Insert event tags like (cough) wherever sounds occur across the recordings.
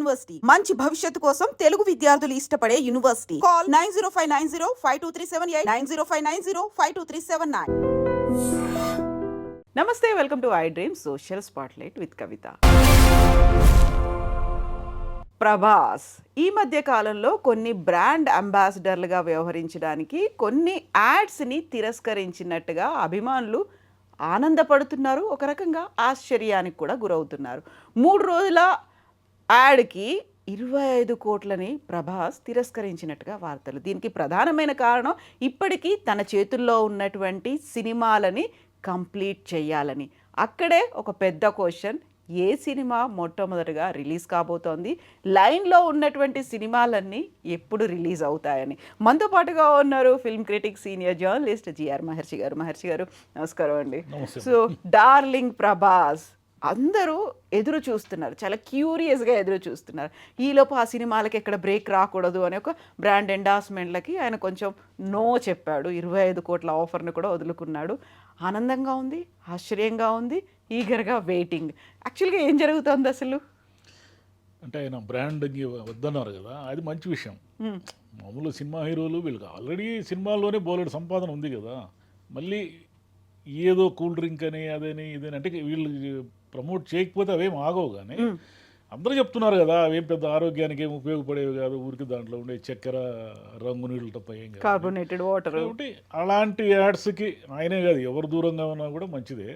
University. మంచి భవిష్యత్తు కోసం తెలుగు విద్యార్థులు ఇష్టపడే university. Call nine zero five nine zero five two three seven eight nine zero five nine zero five two three seven nine. నమస్తే welcome to I dream social spotlight with Kavitha. Prabhas ఈ మధ్య కాలంలో కొన్ని brand అంబాసిడర్లుగా వ్యవహరించడానికి కొన్ని యాడ్స్ని తిరస్కరించినట్టుగా అభిమానులు ఆనందపడుతున్నారు. ఒక రకంగా ఆశ్చర్యానికి కూడా గురవుతున్నారు. మూడు రోజుల యాడ్కి ఇరవై ఐదు కోట్లని ప్రభాస్ తిరస్కరించినట్టుగా వార్తలు. దీనికి ప్రధానమైన కారణం ఇప్పటికీ తన చేతుల్లో ఉన్నటువంటి సినిమాలని కంప్లీట్ చేయాలని. అక్కడే ఒక పెద్ద క్వశ్చన్ ఏ సినిమా మొట్టమొదటిగా రిలీజ్ కాబోతోంది? లైన్లో ఉన్నటువంటి సినిమాలన్నీ ఎప్పుడు రిలీజ్ అవుతాయని. మనతో పాటుగా ఉన్నారు film critic senior journalist GR Maharshi గారు. మహర్షి గారు నమస్కారం అండి. సో డార్లింగ్ ప్రభాస్ అందరూ ఎదురు చూస్తున్నారు. చాలా క్యూరియస్గా ఎదురు చూస్తున్నారు. ఈలోపు ఆ సినిమాలకి ఎక్కడ బ్రేక్ రాకూడదు అనే ఒక బ్రాండ్ ఎండార్స్మెంట్లకి ఆయన కొంచెం నో చెప్పాడు. ఇరవై ఐదు కోట్ల ఆఫర్ని కూడా వదులుకున్నాడు. ఆనందంగా ఉంది ఆశ్చర్యంగా ఉంది ఈగర్గా వెయిటింగ్. యాక్చువల్గా ఏం జరుగుతుంది అసలు? అంటే ఆయన బ్రాండింగ్ వద్దన్నారు కదా అది మంచి విషయం. మామూలు సినిమా హీరోలు వీళ్ళకి ఆల్రెడీ సినిమాల్లోనే బోలెడు సంపాదన ఉంది కదా. మళ్ళీ ఏదో కూల్ డ్రింక్ అని అదని ఇదని అంటే వీళ్ళు ప్రమోట్ చేయకపోతే అవేం ఆగవు కానీ అందరూ చెప్తున్నారు కదా అవేం పెద్ద ఆరోగ్యానికి ఏం ఉపయోగపడేవి కాదు ఊరికి దాంట్లో ఉండే చక్కెర రంగు నీళ్ళు తప్ప ఏం కాదు. కార్బొనేటెడ్ వాటర్ కాబట్టి అలాంటి యాడ్స్కి ఆయనే కాదు ఎవరు దూరంగా ఉన్నా కూడా మంచిదే.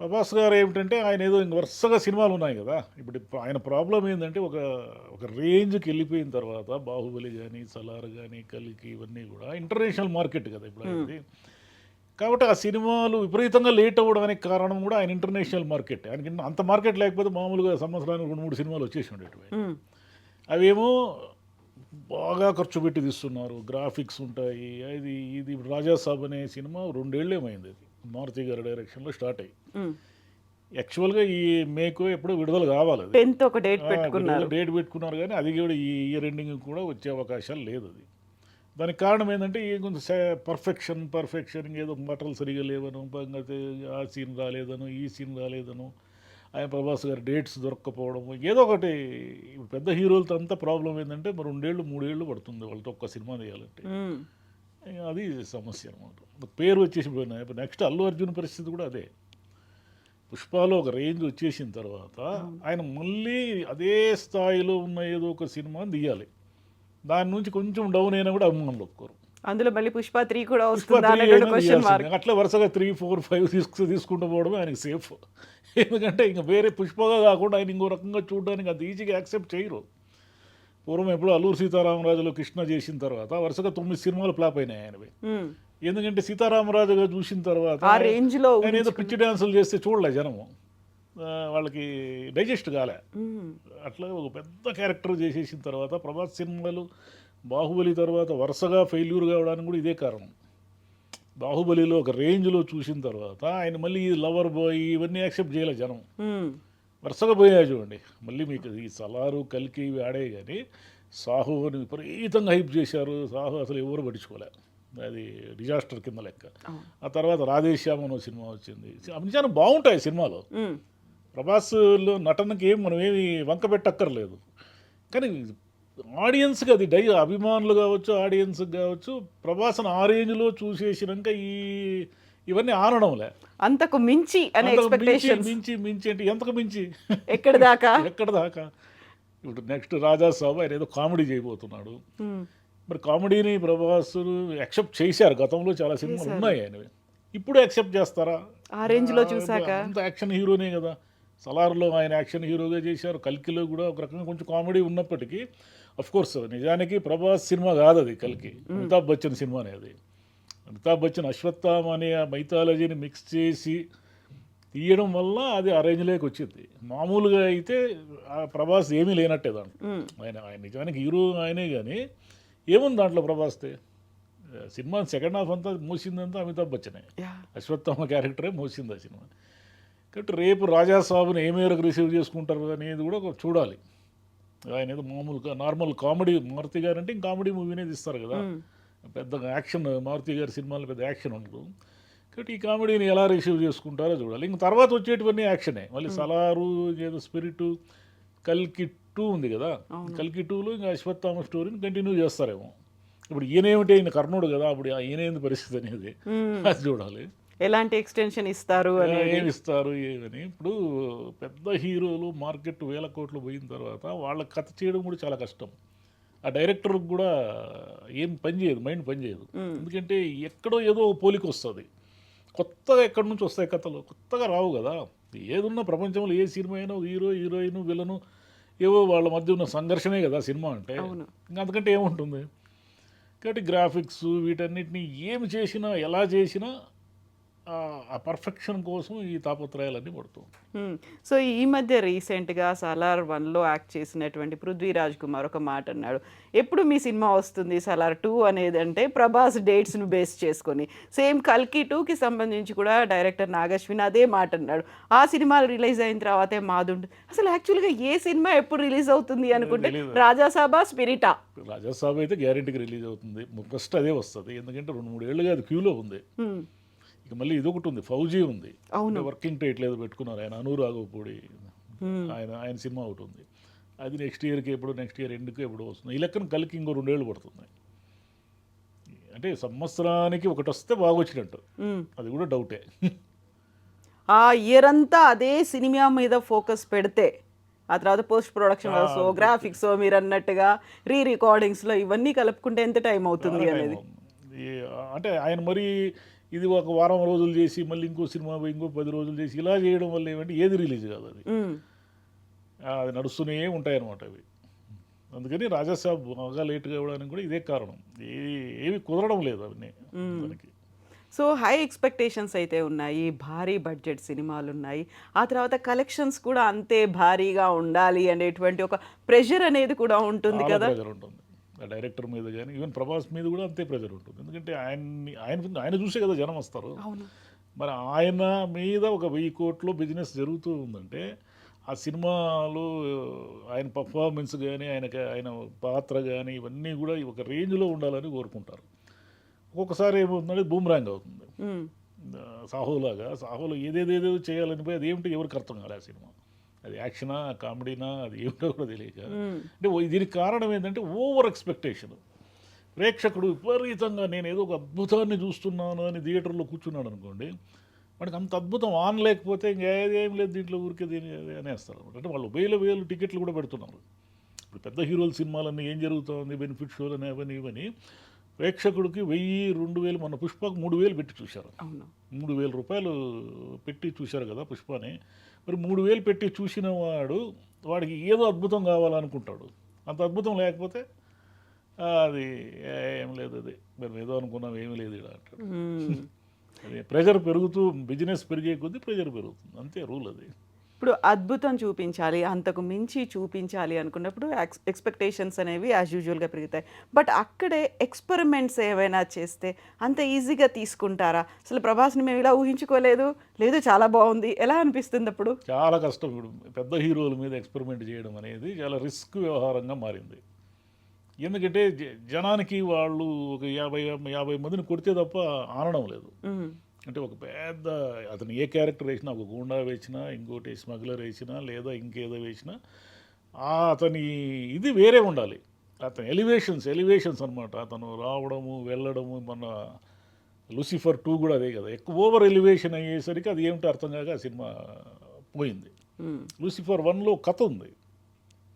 ప్రభాస్ గారు ఏమిటంటే ఆయన ఏదో ఇంక వరుసగా సినిమాలు ఉన్నాయి కదా ఇప్పుడు ఇప్ప- ఆయన ప్రాబ్లం ఏంటంటే ఒక ఒక రేంజ్కి వెళ్ళిపోయిన తర్వాత బాహుబలి కానీ సలార్ కానీ కలికి ఇవన్నీ కూడా ఇంటర్నేషనల్ మార్కెట్ కదా ఇప్పుడు కాబట్టి ఆ సినిమాలు విపరీతంగా లేట్ అవ్వడానికి కారణం కూడా ఆయన ఇంటర్నేషనల్ మార్కెట్ ఆయనకి అంత మార్కెట్ లేకపోతే మామూలుగా సంవత్సరానికి రెండు మూడు సినిమాలు వచ్చేసి ఉండేటివి అవేమో బాగా ఖర్చు పెట్టి తీస్తున్నారు. గ్రాఫిక్స్ ఉంటాయి అది ఇది. రాజాసాబ్ అనే సినిమా రెండేళ్ళేమైంది అది? మారుతి గారి డైరెక్షన్లో స్టార్ట్ అయ్యి. యాక్చువల్గా ఈ మేకు ఎప్పుడో విడుదల కావాలి అది. టెన్త్ ఒక డేట్ పెట్టుకున్నారు. డేట్ పెట్టుకున్నారు కానీ అది కూడా ఈ ఇయర్ ఎండింగ్ కూడా వచ్చే అవకాశాలు లేదు అది. దానికి కారణం ఏంటంటే ఈ కొంచెం పర్ఫెక్షన్ పర్ఫెక్షన్ ఏదో బట్టలు సరిగా లేవను ఆ సీన్ రాలేదను ఈ సీన్ రాలేదను. ఆయన ప్రభాస్ గారి డేట్స్ దొరక్కపోవడం ఏదో ఒకటి. ఇప్పుడు పెద్ద హీరోలతో అంతా ప్రాబ్లం ఏంటంటే మరి రెండేళ్ళు మూడేళ్ళు పడుతుంది వాళ్ళతో ఒక్క సినిమా తీయాలంటే. మ్మ్. అది సమస్య అనమాట పేరు వచ్చేసి ఇప్పుడు నెక్స్ట్ అల్లు అర్జున్ పరిస్థితి కూడా అదే. పుష్పలో ఒక రేంజ్ వచ్చేసిన తర్వాత ఆయన మళ్ళీ అదే స్థాయిలో ఉన్న ఏదో ఒక సినిమా తీయాలి. దాని నుంచి కొంచెం డౌన్ అయినా కూడా అభిమానులు ఒప్పుకోరు. అందులో మళ్ళీ పుష్ప త్రీ కూడా వస్తుందా. అట్లా వరుసగా త్రీ ఫోర్ ఫైవ్ తీసుకు తీసుకుంటూ పోవడమే ఆయనకి సేఫ్ ఎందుకంటే ఇంకా వేరే పుష్పగా కాకుండా ఆయన ఇంకో రకంగా చూడడానికి అంత ఈజీగా యాక్సెప్ట్ చేయరు. పూర్వం ఎప్పుడు అల్లూరు సీతారామరాజులో కృష్ణ చేసిన తర్వాత వరుసగా తొమ్మిది సినిమాలు ఫ్లాప్ అయినాయి ఆయనవి. ఎందుకంటే సీతారామరాజుగా చూసిన తర్వాత ఆ రేంజ్లో ఆయన ఏదో పిచ్చి డ్యాన్సులు చేస్తే చూడలే జనము. వాళ్ళకి డైజెస్ట్ కాలే. అట్లా ఒక పెద్ద క్యారెక్టర్ చేసేసిన తర్వాత ప్రభాస్ సినిమాలు బాహుబలి తర్వాత వరుసగా ఫెయిల్యూర్ కావడానికి కూడా ఇదే కారణం. బాహుబలిలో ఒక రేంజ్లో చూసిన తర్వాత ఆయన మళ్ళీ ఈ లవర్ బాయ్ ఇవన్నీ యాక్సెప్ట్ చేయలే జనం. వరుసగా పోయాయి చూడండి. మళ్ళీ మీకు ఈ సలారు కలికి ఇవి ఆడే కానీ సాహు అని విపరీతంగా హైప్ చేశారు. సాహు అసలు ఎవరు పట్టించుకోలే. అది డిజాస్టర్ కింద లెక్క. ఆ తర్వాత రాధేశ్యామ్ అనే సినిమా వచ్చింది. నిజానికి బాగుంటాయి సినిమాలు. ప్రభాస్లో నటనకి మనం ఏమి వంక పెట్టక్కర్లేదు. కానీ ఆడియన్స్కి అది డై అభిమానులు కావచ్చు ఆడియన్స్కి కావచ్చు ప్రభాస్ని ఆ రేంజ్లో చూసేసినాక ఈ ఇవన్నీ ఆనడంలే. అంతకు మించి అనే మించి మించి అంటే ఎంతకు మించి? ఎక్కడ దాకా? (laughs) ఎక్కడ దాకా? ఇప్పుడు నెక్స్ట్ రాజా సాబ్ ఆయన ఏదో కామెడీ చేయబోతున్నాడు. మరి కామెడీని ప్రభాస్ యాక్సెప్ట్ చేశారు. గతంలో చాలా సినిమాలు ఉన్నాయి ఆయనవి. ఇప్పుడు యాక్సెప్ట్ చేస్తారా? ఆ రేంజ్లో చూసాక అంత యాక్షన్ హీరోనే కదా. సలార్లో ఆయన యాక్షన్ హీరోగా చేశారు. కల్కిలో కూడా ఒక రకంగా కొంచెం కామెడీ ఉన్నప్పటికీ అఫ్ కోర్స్ నిజానికి ప్రభాస్ సినిమా కాదు అది కల్కి. అమితాబ్ బచ్చన్ సినిమానే అది. అమితాబ్ బచ్చన్ అశ్వత్థామ అనే మైథాలజీని మిక్స్ చేసి తీయడం వల్ల అది ఆ రేంజ్లోకి వచ్చింది. మామూలుగా అయితే ఆ ప్రభాస్ ఏమీ లేనట్టే దాంట్లో. ఆయన ఆయన నిజానికి హీరో ఆయనే కానీ ఏముంది దాంట్లో ప్రభాస్తే సినిమా సెకండ్ హాఫ్ అంతా మూసిందంతా అమితాబ్ బచ్చనే. అశ్వత్థామ క్యారెక్టరే మోసింది ఆ సినిమా. కాబట్టి రేపు రాజాసాబుని ఏ మేరకు రిసీవ్ చేసుకుంటారు అనేది కూడా చూడాలి. ఆయన ఏదో మామూలుగా నార్మల్ కామెడీ మారుతి గారు అంటే కామెడీ మూవీనే తీస్తారు కదా. పెద్ద యాక్షన్ మారుతి గారి సినిమాలు పెద్ద యాక్షన్ ఉండదు. కాబట్టి ఈ కామెడీని ఎలా రిసీవ్ చేసుకుంటారో చూడాలి. ఇంక తర్వాత వచ్చేటివన్నీ యాక్షనే. మళ్ళీ సలారు ఏదో స్పిరిట్ కల్కి టూ ఉంది కదా. కల్కి టూలో ఇంకా అశ్వత్థామ స్టోరీని కంటిన్యూ చేస్తారేమో. ఇప్పుడు ఈయనేమిటి? ఈయన కర్ణుడు కదా. అప్పుడు ఈయనేంది పరిస్థితి అనేది? అది చూడాలి. ఎలాంటి ఎక్స్టెన్షన్ ఇస్తారు ఏమి ఇస్తారు ఏమని? ఇప్పుడు పెద్ద హీరోలు మార్కెట్ వేల కోట్లు పోయిన తర్వాత వాళ్ళ కథ చేయడం కూడా చాలా కష్టం. ఆ డైరెక్టర్కి కూడా ఏం పని చేయదు మైండ్ పని చేయదు. ఎందుకంటే ఎక్కడో ఏదో పోలిక వస్తుంది. కొత్తగా ఎక్కడి నుంచి వస్తాయి కథలు? కొత్తగా రావు కదా. ఏదున్నా ప్రపంచంలో ఏ సినిమా అయినా హీరో హీరోయిన్ విలను ఏవో వాళ్ళ మధ్య ఉన్న సంఘర్షణే కదా సినిమా అంటే. ఇంకా అంతకంటే ఏముంటుంది? కాబట్టి గ్రాఫిక్స్ వీటన్నిటిని ఏమి చేసినా ఎలా చేసినా ఆ- పర్ఫెక్షన్ కోసం ఈ తాపత్రయాలన్నీ పడుతుంది. సో ఈ మధ్య రీసెంట్గా సలార్ వన్లో యాక్ట్ చేసినటువంటి పృథ్వీరాజ్ కుమార్ ఒక మాట అన్నాడు. ఎప్పుడు మీ సినిమా వస్తుంది సలార్ టూ అనేది అంటే ప్రభాస్ డేట్స్ను బేస్ చేసుకొని. సేమ్ కల్కి టూకి సంబంధించి కూడా డైరెక్టర్ నాగశ్విన్ అదే మాట అన్నాడు. ఆ సినిమాలు రిలీజ్ అయిన తర్వాతే మాదుండు. అసలు యాక్చువల్గా ఏ సినిమా ఎప్పుడు రిలీజ్ అవుతుంది అనుకుంటే. రాజాసాబా స్పిరిటా. రాజాసాబ్ అయితే గ్యారెంటీకి రిలీజ్ అవుతుంది. ఫస్ట్ అదే వస్తుంది. ఎందుకంటే రెండు మూడు ఏళ్ళుగా అది క్యూలో ఉంది. ఇక మళ్ళీ ఇది ఒకటి ఉంది. ఫౌజీ ఉంది. అవును. వర్కింగ్ టైటిల్ ఏదో పెట్టుకున్నారు. ఆయన అనురాఘవపూడి ఆయన ఆయన సినిమా ఒకటి ఉంది. అది నెక్స్ట్ ఇయర్కి ఎప్పుడు నెక్స్ట్ ఇయర్ ఎండ్కి ఎప్పుడు వస్తుంది. ఈ లెక్కన కలికి ఇంకో రెండేళ్ళు పడుతుంది. అంటే సంవత్సరానికి ఒకటి వస్తే బాగా వచ్చినట్టు మ్మ్. అది కూడా డౌటే. ఆ ఇయర్ అంతా అదే సినిమా మీద ఫోకస్ పెడితే ఆ తర్వాత పోస్ట్ ప్రొడక్షన్ సో గ్రాఫిక్స్ మీరు అన్నట్టుగా రీ రికార్డింగ్స్లో ఇవన్నీ కలుపుకుంటే ఎంత టైం అవుతుంది అనేది? అంటే ఆయన మరి ఇది ఒక వారం రోజులు చేసి మళ్ళీ ఇంకో సినిమా ఇంకో పది రోజులు చేసి ఇలా చేయడం వల్ల ఏమంటే ఏది రిలీజ్ కాదు అది. అది నడుస్తూనే ఉంటాయన్నమాట అవి. అందుకని రాజాసాబ్ బాగా లేట్గా ఇవ్వడానికి కూడా ఇదే కారణం. ఏవి ఏవి కుదరడం లేదు అవన్నీ దానికి. సో హై ఎక్స్పెక్టేషన్స్ అయితే ఉన్నాయి భారీ బడ్జెట్ సినిమాలు ఉన్నాయి. ఆ తర్వాత కలెక్షన్స్ కూడా అంతే భారీగా ఉండాలి అనేటువంటి ఒక ప్రెషర్ అనేది కూడా ఉంటుంది కదా? ఉంటుంది. డైరెక్టర్ మీద కానీ ఈవెన్ ప్రభాస్ మీద కూడా అంతే ప్రెజర్ ఉంటుంది. ఎందుకంటే ఆయన్ని ఆయన ఆయన చూసే కదా జనం వస్తారు. మరి ఆయన మీద ఒక వెయ్యి కోట్లు బిజినెస్ జరుగుతూ ఉందంటే ఆ సినిమాలో ఆయన పర్ఫార్మెన్స్ కానీ ఆయనకి ఆయన పాత్ర కానీ ఇవన్నీ కూడా ఒక రేంజ్లో ఉండాలని కోరుకుంటారు. ఒక్కొక్కసారి ఏమవుతుందంటే బూమ్రాంగ్ అవుతుంది. సాహోలాగా సాహోలో ఏదేదేదో చేయాలని పోయి అది ఏమిటో ఎవరికి అర్థం కాలే ఆ సినిమా. అది యాక్షనా కామెడీనా అది ఏమిటో కూడా తెలియక. అంటే దీనికి కారణం ఏంటంటే ఓవర్ ఎక్స్పెక్టేషన్. ప్రేక్షకుడు విపరీతంగా నేను ఏదో ఒక అద్భుతాన్ని చూస్తున్నాను అని థియేటర్లో కూర్చున్నాడు అనుకోండి మనకి అంత అద్భుతం ఆన్ లేకపోతే ఏం లేదు దీంట్లో ఊరికే దీని అనేస్తారు. అంటే వాళ్ళు వేలు వేలు టికెట్లు కూడా పెడుతున్నారు. ఇప్పుడు పెద్ద హీరోల సినిమాలన్నీ ఏం జరుగుతుంది బెనిఫిట్ షోలు అని అవన్నీ ఇవన్నీ. ప్రేక్షకుడికి వెయ్యి రెండు వేలు మన పుష్పకు మూడు వేలు పెట్టి చూశారు. మూడు వేల రూపాయలు పెట్టి చూశారు కదా పుష్పని. మరి మూడు వేలు పెట్టి చూసిన వాడు వాడికి ఏదో అద్భుతం కావాలనుకుంటాడు. అంత అద్భుతం లేకపోతే "ఆ, అది ఏం లేదు అది. మేము ఏదో అనుకున్నాం ఏమీ లేదు ఇక్కడ అంటాడు. అది ప్రెషర్ పెరుగుతూ బిజినెస్ పెరిగే కొద్దీ ప్రెషర్ పెరుగుతుంది. అంతే రూల్ అది. ఇప్పుడు అద్భుతం చూపించాలి అంతకు మించి చూపించాలి అనుకున్నప్పుడు ఎక్స్ ఎక్స్పెక్టేషన్స్ అనేవి యాజ్ యూజువల్గా పెరుగుతాయి. బట్ అక్కడే ఎక్స్పెరిమెంట్స్ ఏవైనా చేస్తే అంత ఈజీగా తీసుకుంటారా? అసలు ప్రభాస్ని మేము ఇలా ఊహించుకోలేదు లేదు చాలా బాగుంది ఎలా అనిపిస్తుంది అప్పుడు చాలా కష్టం. ఇప్పుడు పెద్ద హీరోల మీద ఎక్స్పెరిమెంట్ చేయడం అనేది చాలా రిస్క్ వ్యవహారంగా మారింది. ఎందుకంటే జనానికి వాళ్ళు ఒక యాభై యాభై మందిని కొడితే తప్ప ఆనడం లేదు. అంటే ఒక పెద్ద అతను ఏ క్యారెక్టర్ వేసినా ఒక గూండా వేసినా ఇంకోటి స్మగ్లర్ వేసినా లేదా ఇంకేదో వేసినా ఆ అతని ఇది వేరే ఉండాలి. అతని ఎలివేషన్స్ ఎలివేషన్స్ అనమాట అతను రావడము వెళ్ళడము మన లూసిఫర్ టూ కూడా అదే కదా. ఎక్కువ ఓవర్ ఎలివేషన్ అయ్యేసరికి అది ఏమిటో అర్థం కాక ఆ సినిమా పోయింది. లూసిఫర్ వన్లో కథ ఉంది.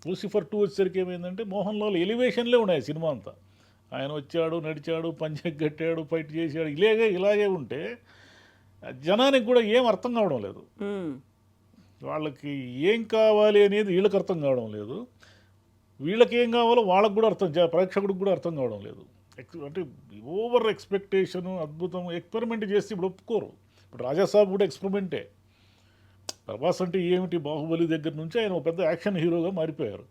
లూసిఫర్ టూ వచ్చేసరికి ఏమైందంటే మోహన్ లాల్ ఎలివేషన్లే ఉన్నాయి సినిమా అంతా. ఆయన వచ్చాడు నడిచాడు కట్టాడు ఫైట్ చేశాడు. ఇలాగే ఇలాగే ఉంటే జనానికి కూడా ఏం అర్థం కావడం లేదు. వాళ్ళకి ఏం కావాలి అనేది వీళ్ళకి అర్థం కావడం లేదు. వీళ్ళకి ఏం కావాలో వాళ్ళకి కూడా అర్థం ప్రేక్షకుడికి కూడా అర్థం కావడం లేదు. ఎక్స్- అంటే ఓవర్ ఎక్స్పెక్టేషను అద్భుతం ఎక్స్పెరిమెంట్ చేస్తే ఇప్పుడు ఒప్పుకోరు. ఇప్పుడు రాజాసాబ్ కూడా ఎక్స్పెరిమెంటే. ప్రభాస్ అంటే ఏమిటి బాహుబలి దగ్గర నుంచి ఆయన ఒక పెద్ద యాక్షన్ హీరోగా మారిపోయారు.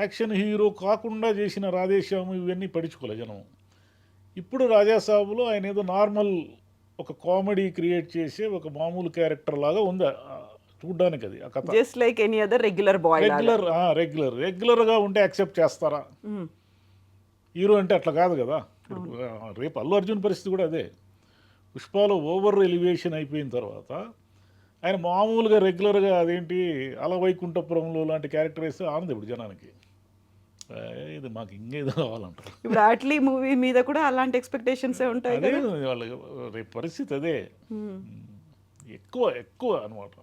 యాక్షన్ హీరో కాకుండా చేసిన రాధేశ్యాము ఇవన్నీ పడించుకోలే జనం. ఇప్పుడు రాజాసాబులో ఆయన ఏదో నార్మల్ ఒక కామెడీ క్రియేట్ చేసే ఒక మామూలు క్యారెక్టర్ లాగా ఉంది. చూడ్డానికి అది ఆ కథ. Just like any other regular boy regular regular regular ఉంటే యాక్సెప్ట్ చేస్తారా? హీరో అంటే అట్లా కాదు కదా. రేపు అల్లు అర్జున్ పరిస్థితి కూడా అదే. పుష్పాలో ఓవర్ ఎలివేషన్ అయిపోయిన తర్వాత ఆయన మామూలుగా రెగ్యులర్గా అదేంటి అల వైకుంఠపురంలో లాంటి క్యారెక్టర్ వేస్తే ఆనందం ఇప్పుడు జనానికి. ఇది మాకు ఇంకేదో కావాలంటారు. ఇప్పుడు అట్లీ మూవీ మీద కూడా అలాంటి ఎక్స్పెక్టేషన్స్ ఉంటాయి అదే వాళ్ళ రేపు పరిస్థితి అదే. ఎక్కువ ఎక్కువ అనమాట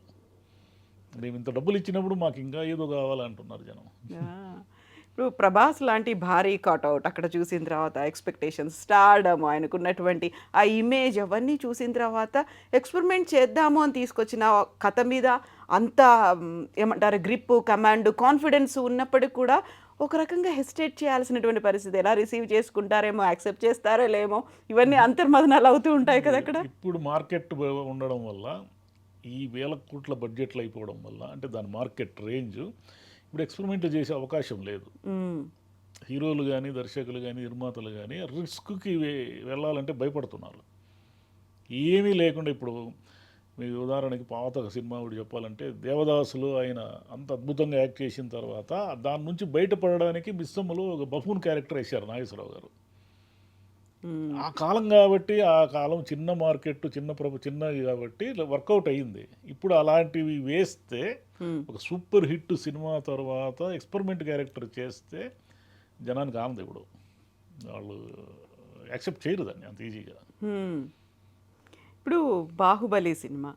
మేము ఇంత డబ్బులు ఇచ్చినప్పుడు మాకు ఇంకా ఏదో కావాలంటున్నారు జనం. ఇప్పుడు ప్రభాస్ లాంటి భారీ కట్అవుట్ అక్కడ చూసిన తర్వాత ఎక్స్పెక్టేషన్స్ స్టార్డమ్ ఆయనకున్నటువంటి ఆ ఇమేజ్ అవన్నీ చూసిన తర్వాత ఎక్స్పెరిమెంట్ చేద్దాము అని తీసుకొచ్చిన కథ మీద అంత ఏమంటారు గ్రిప్ కమాండ్ కాన్ఫిడెన్స్ ఉన్నప్పటికీ కూడా ఒక రకంగా హెసిటేట్ చేయాల్సినటువంటి పరిస్థితి ఎలా రిసీవ్ చేసుకుంటారేమో యాక్సెప్ట్ చేస్తారో లేమో ఇవన్నీ అంతర్మదనాలు అవుతూ ఉంటాయి కదా అక్కడ. ఇప్పుడు మార్కెట్ ఉండడం వల్ల ఈ వేల కోట్ల బడ్జెట్లు అయిపోవడం వల్ల అంటే దాని మార్కెట్ రేంజ్ ఇప్పుడు ఎక్స్పెరిమెంట్ చేసే అవకాశం లేదు. హీరోలు కానీ దర్శకులు కానీ నిర్మాతలు కానీ రిస్క్కి వెళ్ళాలంటే భయపడుతున్నారు. ఏమీ లేకుండా ఇప్పుడు మీ ఉదాహరణకి పాత సినిమా ఒకటి చెప్పాలంటే దేవదాసులు ఆయన అంత అద్భుతంగా యాక్ట్ చేసిన తర్వాత దాని నుంచి బయటపడడానికి మిస్సమ్మలో ఒక బఫూన్ క్యారెక్టర్ వేశారు నాగేశ్వరరావు గారు. ఆ కాలం కాబట్టి ఆ కాలం చిన్న మార్కెట్ చిన్న ప్రభు చిన్నది కాబట్టి వర్కౌట్ అయ్యింది. ఇప్పుడు అలాంటివి వేస్తే మ్. ఒక సూపర్ హిట్ సినిమా తర్వాత ఎక్స్పెరిమెంట్ క్యారెక్టర్ చేస్తే జనానికి ఆనందం ఇప్పుడు వాళ్ళు యాక్సెప్ట్ చేయరు దాన్ని అంత ఈజీగా. హ్మ్. ఇప్పుడు బాహుబలి సినిమా.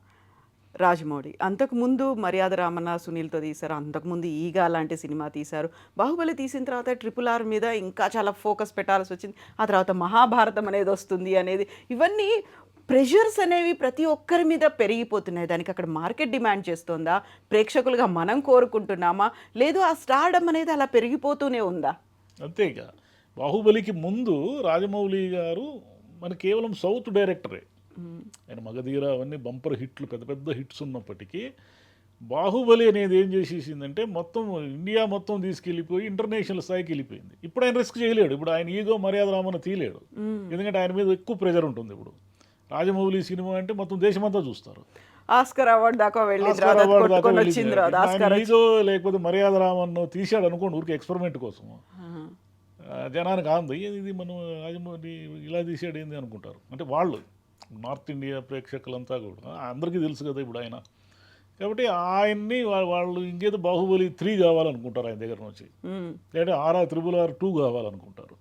రాజమౌళి. అంతకుముందు మర్యాద రామన్న సునీల్తో తీశారు. అంతకుముందు ఈగా లాంటి సినిమా తీశారు. బాహుబలి తీసిన తర్వాత ట్రిపుల్ ఆర్ మీద ఇంకా చాలా ఫోకస్ పెట్టాల్సి వచ్చింది. ఆ తర్వాత మహాభారతం అనేది వస్తుంది అనేది. ఇవన్నీ ప్రెషర్స్ అనేవి ప్రతి ఒక్కరి మీద పెరిగిపోతున్నాయి. దానికి అక్కడ మార్కెట్ డిమాండ్ చేస్తుందా? ప్రేక్షకులుగా మనం కోరుకుంటున్నామా? లేదు ఆ స్టార్డమ్ అనేది అలా పెరిగిపోతూనే ఉందా? అంతేగా బాహుబలికి ముందు రాజమౌళి గారు మన కేవలం సౌత్ డైరెక్టరే. ఆయన మగధీర అవన్నీ బంపర్ హిట్లు పెద్ద పెద్ద హిట్స్ ఉన్నప్పటికీ బాహుబలి అనేది ఏం చేసేసిందంటే మొత్తం ఇండియా మొత్తం తీసుకెళ్ళిపోయి ఇంటర్నేషనల్ స్థాయికి వెళ్ళిపోయింది. ఇప్పుడు ఆయన రిస్క్ చేయలేడు. ఇప్పుడు ఆయన ఈగో మర్యాద రామన్న తీయలేడు. ఎందుకంటే ఆయన మీద ఎక్కువ ప్రెజర్ ఉంటుంది ఇప్పుడు. రాజమౌళి సినిమా అంటే మొత్తం దేశమంతా చూస్తారు. ఆస్కర్ అవార్డు దాకా ఆస్కార్ ఈగో లేకపోతే మర్యాద రామన్న తీశాడు అనుకోండి ఊరికి ఎక్స్పెరిమెంట్ కోసం. జనానికి ఆంది "ఏది ఇది మనం రాజమౌళి ఇలా తీసాడు ఏంది అనుకుంటారు. అంటే వాళ్ళు. నార్త్ ఇండియా ప్రేక్షకులంతా కూడా అందరికీ తెలుసు కదా ఇప్పుడు ఆయన. కాబట్టి ఆయన్ని వాళ్ళు ఇంకేదో బాహుబలి త్రీ కావాలనుకుంటారు ఆయన దగ్గర నుంచి. మ్మ్. లేదా ఆర్ఆ త్రిబుల్ ఆర్ టూ కావాలనుకుంటారు.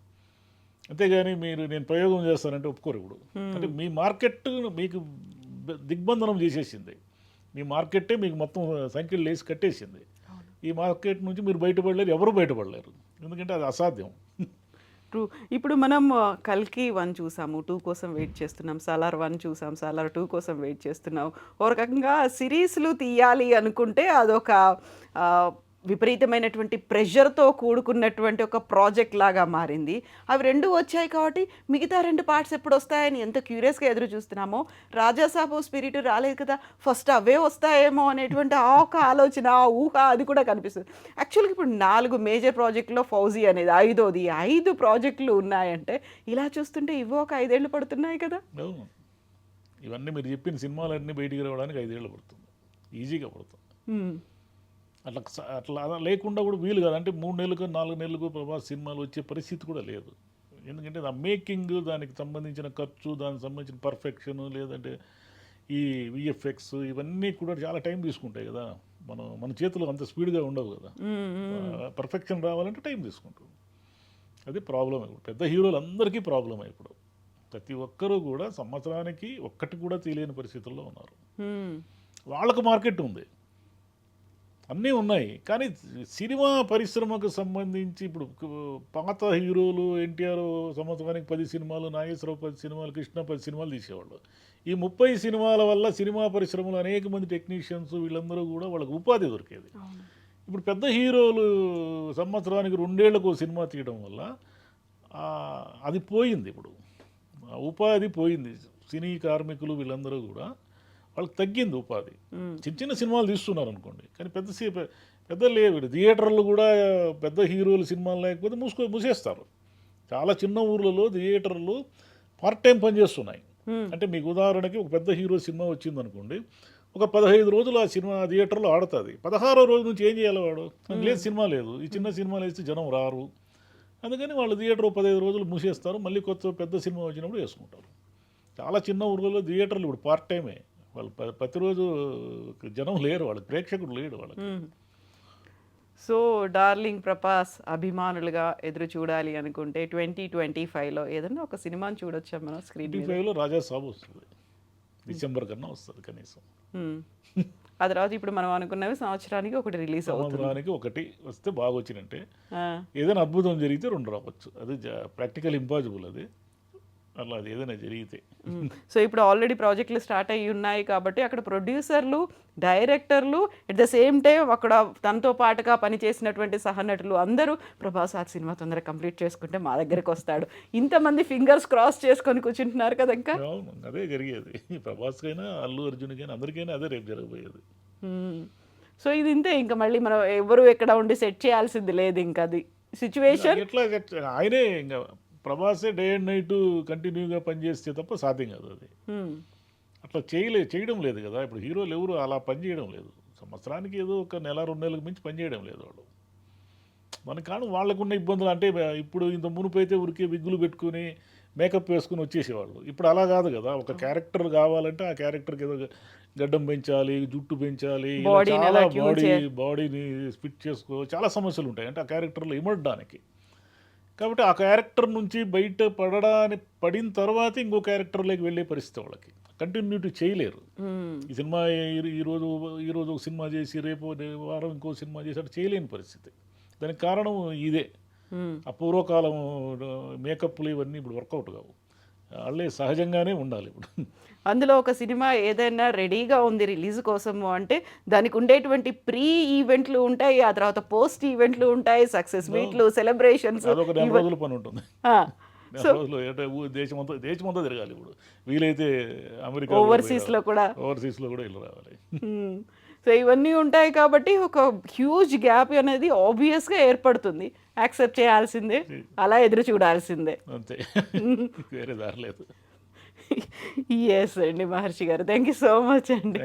అంతేగాని మీరు నేను ప్రయోగం చేస్తానంటే ఒప్పుకోరు ఇప్పుడు. అంటే మీ మార్కెట్ మీకు దిగ్బంధనం చేసేసింది. మీ మార్కెట్టే మీకు మొత్తం సంఖ్యలు వేసి కట్టేసింది. ఈ మార్కెట్ నుంచి మీరు బయటపడలేరు ఎవరు బయటపడలేరు. ఎందుకంటే అది అసాధ్యం. ట్రూ. ఇప్పుడు మనం కల్కి వన్ చూసాము టూ కోసం వెయిట్ చేస్తున్నాం సాలార్ వన్ చూసాం సాలార్ టూ కోసం వెయిట్ చేస్తున్నాం. ఓ రకంగా సిరీస్లు తీయాలి అనుకుంటే అదొక విపరీతమైనటువంటి ప్రెషర్తో కూడుకున్నటువంటి ఒక ప్రాజెక్ట్ లాగా మారింది. అవి రెండు వచ్చాయి కాబట్టి మిగతా రెండు పార్ట్స్ ఎప్పుడు వస్తాయని ఎంత క్యూరియస్గా ఎదురు చూస్తున్నామో రాజాసాబు స్పిరిట్ రాలేదు కదా ఫస్ట్ అవే వస్తాయేమో అనేటువంటి ఆ ఒక ఆలోచన ఆ ఊహ అది కూడా కనిపిస్తుంది. యాక్చువల్గా ఇప్పుడు నాలుగు మేజర్ ప్రాజెక్టులో ఫౌజీ అనేది ఐదోది ఐదు ప్రాజెక్టులు ఉన్నాయంటే ఇలా చూస్తుంటే ఇవో ఒక ఐదేళ్ళు పడుతున్నాయి కదా. ఇవన్నీ మీరు చెప్పిన సినిమాలన్నీ బయటికి రావడానికి ఐదేళ్ళు పడుతుంది ఈజీగా పడుతుంది. అట్లా అట్లా అలా లేకుండా కూడా వీలు కాదు. అంటే మూడు నెలలకు నాలుగు నెలలకు ప్రభాస్ సినిమాలు వచ్చే పరిస్థితి కూడా లేదు. ఎందుకంటే ఆ మేకింగ్ దానికి సంబంధించిన ఖర్చు దానికి సంబంధించిన పర్ఫెక్షన్ లేదంటే ఈ విఎఫ్ఎక్స్ ఇవన్నీ కూడా చాలా టైం తీసుకుంటాయి కదా. మనం మన చేతులు అంత స్పీడ్గా ఉండవు కదా. పర్ఫెక్షన్ రావాలంటే టైం తీసుకుంటుంది అది ప్రాబ్లమే ఇప్పుడు. పెద్ద హీరోలు అందరికీ ప్రాబ్లమే ఇప్పుడు. ప్రతి ఒక్కరూ కూడా సంవత్సరానికి ఒక్కటి కూడా తెలియని పరిస్థితుల్లో ఉన్నారు. వాళ్ళకు మార్కెట్ ఉంది. అన్నీ ఉన్నాయి. కానీ సినిమా పరిశ్రమకు సంబంధించి ఇప్పుడు పాత హీరోలు ఎన్టీఆర్ సంవత్సరానికి పది సినిమాలు నాగేశ్వరరావు పది సినిమాలు కృష్ణ పది సినిమాలు తీసేవాళ్ళు. ఈ ముప్పై సినిమాల వల్ల సినిమా పరిశ్రమలో అనేక మంది టెక్నీషియన్స్ వీళ్ళందరూ కూడా వాళ్ళకి ఉపాధి దొరికేది. ఇప్పుడు పెద్ద హీరోలు సంవత్సరానికి రెండేళ్ళకు సినిమా తీయడం వల్ల అది పోయింది ఇప్పుడు. ఉపాధి పోయింది. సినీ కార్మికులు వీళ్ళందరూ కూడా వాళ్ళకి తగ్గింది ఉపాధి. చిన్న చిన్న సినిమాలు తీస్తున్నారు అనుకోండి కానీ పెద్ద సి- పెద్ద లేవు థియేటర్లు కూడా పెద్ద హీరోలు సినిమాలు లేకపోతే మూసుకో మూసేస్తారు. చాలా చిన్న ఊర్లలో థియేటర్లు పార్ట్ టైం పనిచేస్తున్నాయి. అంటే మీకు ఉదాహరణకి ఒక పెద్ద హీరో సినిమా వచ్చింది అనుకోండి ఒక పదహైదు రోజులు ఆ సినిమా థియేటర్లో ఆడుతుంది. పదహారో రోజు నుంచి ఏం చేయాలి వాడు? లేదు సినిమా లేదు. ఈ చిన్న సినిమాలు వేస్తే జనం రారు. అందుకని వాళ్ళు థియేటర్ పదహైదు రోజులు మూసేస్తారు. మళ్ళీ కొత్త పెద్ద సినిమా వచ్చినప్పుడు వేసుకుంటారు. చాలా చిన్న ఊర్లలో థియేటర్లు ఇప్పుడు పార్ట్ టైమే. వాళ్ళు ప్రతిరోజు జనం లేరు వాళ్ళకి ప్రేక్షకుడు లేడు వాళ్ళకి. సో డార్లింగ్ ప్రభాస్ అభిమానులుగా ఎదురు చూడాలి అనుకుంటే ట్వంటీ ట్వంటీ ఫైవ్లో ఏదైనా ఒక సినిమాని చూడొచ్చా మనం స్క్రీన్ ట్వంటీ ఫైవ్లో రాజా సాబు వస్తుంది. డిసెంబర్ కన్నా వస్తుంది కనీసం. ఆ తర్వాత ఇప్పుడు మనం అనుకున్నవి సంవత్సరానికి ఒకటి రిలీజ్ అవుతుంది. సంవత్సరానికి ఒకటి వస్తే బాగా వచ్చినంటే ఏదైనా అద్భుతం జరిగితే రెండు రావచ్చు. అది ప్రాక్టికల్ ఇంపాసిబుల్ అది. అలా అది ఏదైనా జరిగితే. సో ఇప్పుడు ఆల్రెడీ ప్రాజెక్టులు స్టార్ట్ అయ్యి ఉన్నాయి కాబట్టి అక్కడ ప్రొడ్యూసర్లు డైరెక్టర్లు ఎట్ ద సేమ్ టైం అక్కడ తనతో పాటుగా పనిచేసినటువంటి సహనటులు అందరూ ప్రభాస్ ఆ సినిమా తొందరగా కంప్లీట్ చేసుకుంటే మా దగ్గరికి వస్తాడు. ఇంతమంది ఫింగర్స్ క్రాస్ చేసుకొని కూర్చుంటున్నారు కదా ఇంకా? అదే జరిగేది. ప్రభాస్కైనా అల్లు అర్జున్కైనా అందరికైనా అదే రేపు జరగబోయేది. సో ఇది ఇంతే ఇంకా మళ్ళీ మనం ఎవరు ఎక్కడ ఉండి సెట్ చేయాల్సింది లేదు ఇంకా అది. సిచ్యువేషన్ ఎట్లా- ఆయనే ఇంకా ప్రభాసే డే అండ్ నైట్ కంటిన్యూగా పనిచేస్తే తప్ప సాధ్యం కాదు అది. అట్లా చేయలే చేయడం లేదు కదా. ఇప్పుడు హీరోలు ఎవరు అలా పని చేయడం లేదు. సంవత్సరానికి ఏదో ఒక నెల రెండు నెలలకు మించి పని చేయడం లేదు వాళ్ళు మన కాను వాళ్ళకున్న ఇబ్బందులు అంటే ఇప్పుడు ఇంత మునుపు అయితే ఉరికే విగ్గులు పెట్టుకుని మేకప్ వేసుకుని వచ్చేసేవాళ్ళు. ఇప్పుడు అలా కాదు కదా. ఒక క్యారెక్టర్ కావాలంటే ఆ క్యారెక్టర్కి ఏదో గడ్డం పెంచాలి జుట్టు పెంచాలి చాలా బాడీ. బాడీని స్పిట్ చేసుకో చాలా సమస్యలు ఉంటాయి. అంటే ఆ క్యారెక్టర్లో ఇమడడానికి. కాబట్టి ఆ క్యారెక్టర్ నుంచి బయట పడడానికి పడిన తర్వాత ఇంకో క్యారెక్టర్లోకి వెళ్ళే పరిస్థితి వాళ్ళకి. కంటిన్యూటీ చేయలేరు. ఈ సినిమా ఈ- ఈరోజు ఈరోజు ఒక సినిమా చేసి రేపు వారం ఇంకో సినిమా చేసి అట్లా చేయలేని పరిస్థితి. దానికి కారణం ఇదే. ఆ పూర్వకాలం మేకప్లు ఇవన్నీ ఇప్పుడు వర్కౌట్ కావు. వాళ్ళే సహజంగానే ఉండాలి ఇప్పుడు. అందులో ఒక సినిమా ఏదైనా రెడీగా ఉంది రిలీజ్ కోసము అంటే దానికి ఉండేటువంటి ప్రీ ఈవెంట్లు ఉంటాయి ఆ తర్వాత పోస్ట్ ఈవెంట్లు ఉంటాయి సక్సెస్ మీట్లు సెలబ్రేషన్స్ రోజుల పని ఉంటుంది. రోజులు దేశమంతా దేశమంతా తిరగాలి ఇప్పుడు. వీలైతే అమెరికా ఓవర్సీస్లో కూడా. ఓవర్సీస్లో కూడా వెళ్ళి రావాలి. సో ఇవన్నీ ఉంటాయి కాబట్టి ఒక హ్యూజ్ గ్యాప్ అనేది obvious గా ఏర్పడుతుంది. యాక్సెప్ట్ చేయాల్సిందే అలా ఎదురు చూడాల్సిందే. అంతే. (laughs) వేరే దారి లేదు. ఎస్ అండి మహర్షి గారు. థ్యాంక్ యూ సో మచ్ అండి.